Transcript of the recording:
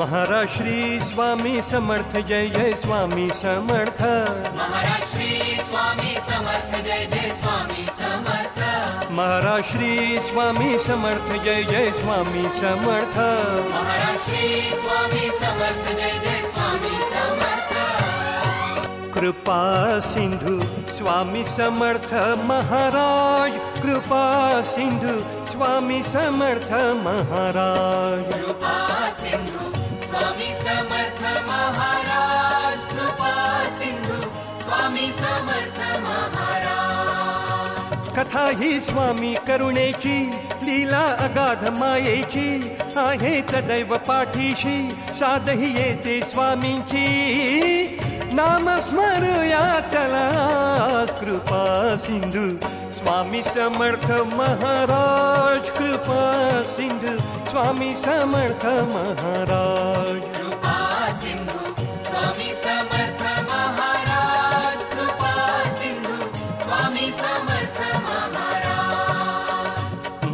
महाराज श्री स्वामी समर्थ जय जय स्वामी समर्थ. महाराज श्री स्वामी समर्थ जय जय स्वामी समर्थ. महाराज श्री स्वामी समर्थ जय जय स्वामी समर्थ. महाराज श्री स्वामी समर्थ जय जय स्वामी समर्थ. कृपा सिंधू स्वामी समर्थ महाराज. कृपा सिंधू स्वामी समर्थ महाराज. कृपा सिंधू कथा ही स्वामी करुणेची लीला अगाध मायेची आहे सदैव पाठीशी साधही येते स्वामींची. नाम स्मरूया चला कृपा सिंधू स्वामी समर्थ महाराज कृपा सिंधू स्वामी समर्थ महाराज. कृपा सिंधू